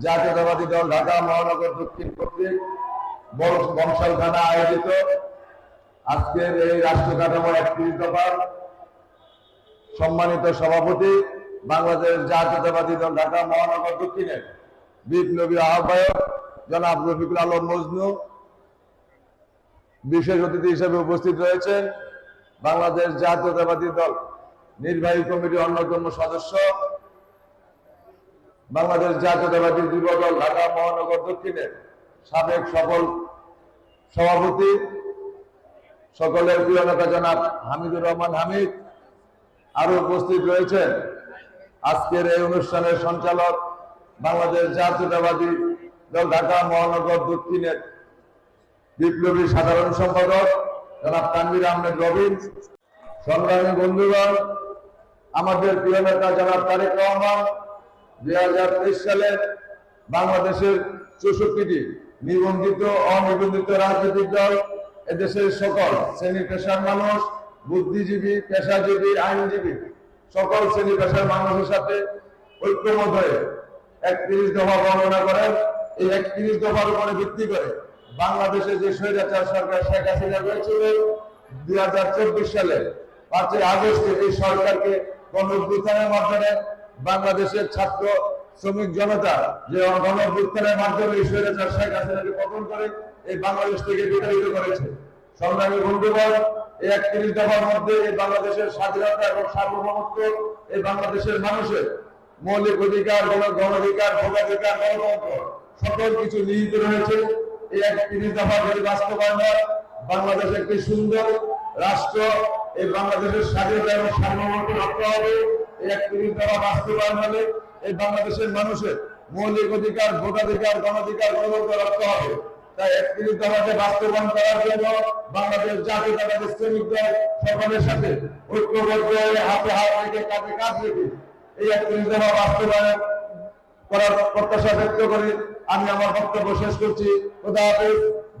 জাতীয়তাবাদী দল ঢাকা মহানগর দক্ষিণ কর্তৃক বংশ- বংশাল থানা আয়োজিত। আজকের এই রাষ্ট্র কাঠামো একত্রিশ সম্মানিত সভাপতি বাংলাদেশ জাতীয়তাবাদী দল ঢাকা মহানগর দক্ষিণের বিপ্লবী আহ্বায়ক জনাব রফিকুল আলম মজনু বিশেষ অতিথি হিসেবে উপস্থিত রয়েছেন বাংলাদেশ জাতীয়তাবাদী দল নির্বাহী কমিটির অন্যতম সদস্য বাংলাদেশ জাতীয়তাবাদী যুব দল ঢাকা মহানগর দক্ষিণের সাবেক সফল সভাপতি, সকলের প্রিয় নেতা জনাব হামিদুর রহমান হামিদ, আরও উপস্থিত রয়েছেন। আজকের এই অনুষ্ঠানের সঞ্চালক বাংলাদেশ জাতীয়তাবাদী দল ঢাকা মহানগর দক্ষিণের বিপ্লবী সাধারণ সম্পাদক জনাব তানভীর আহমেদ রবিন। সংগ্রামী বন্ধুগণ, আমাদের প্রিয় নেতা জনাব তারেক রহমান দুই হাজার তেইশ সালে বাংলাদেশের চৌষট্টিটি নিবন্ধিত অনিবন্ধিত রাজনৈতিক দল এদেশের সকল শ্রেণি পেশার মানুষ, বুদ্ধিজীবী, পেশাজীবী, আইনজীবী, সকল শ্রেণি পেশার মানুষের সাথে ঐক্যমত হয়ে একত্রিশ দফা বর্ণনা করেন। এই একত্রিশ দফার উপরে ভিত্তি করে বাংলাদেশে যে স্বৈরাচার সরকার শেখ হাসিনা রয়েছিল দুই সালে পাঁচই আগস্টে এই সরকারকে গণঅভ্যুত্থানের মাধ্যমে বাংলাদেশের ছাত্র শ্রমিক জনতা যে গণঅভ্যুত্থানের মাধ্যমে স্বৈরাচার শেখ হাসিনাকে পতন করে এই বাংলাদেশ থেকে বিতাড়িত করেছে। সংগ্রামী বন্ধুগণ, এই একত্রিশ দফার মধ্যে এই বাংলাদেশের স্বাধীনতা এবং সার্বভৌমত্ব, এই বাংলাদেশের মানুষের মৌলিক অধিকার, গণ গণঅধিকার, ভোগাধিকার, গণতন্ত্র, সকল কিছু নিহিত রয়েছে। এই একত্রিশ দফা যদি বাস্তবায়ন বাংলাদেশ একটি সুন্দর রাষ্ট্র, এই বাংলাদেশের স্বাধীনতা এবং সার্বভৌমত্ব রক্ষা হবে। দফা বাস্তবায়ন হলে এই বাংলাদেশের মানুষের অধিকার, ভোটাধিকার রক্ষা হবে। তাই করার জন্য বাংলাদেশ সকলের সাথে এই বাস্তবায়ন করার আমি আমার বক্তব্য শেষ করছি।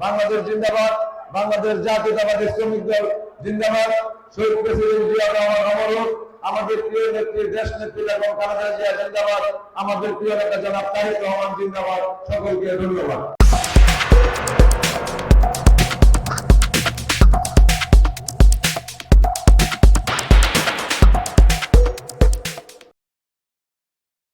বাংলাদেশ জিন্দাবাদ। বাংলাদেশ জাতীয়তাবাদী শ্রমিক দল, জিন্দাবাদ। শহীদ প্রেসিডেন্ট জিয়া রহমান, অমর। আমাদের প্রিয় নেত্রী, দেশ নেত্রী এবং কানাডা জিয়া জিন্দাবাদ আমাদের প্রিয় নেতা জনাব তাহিদ রহমান জিন্দাবাদ, সকলকে ধন্যবাদ।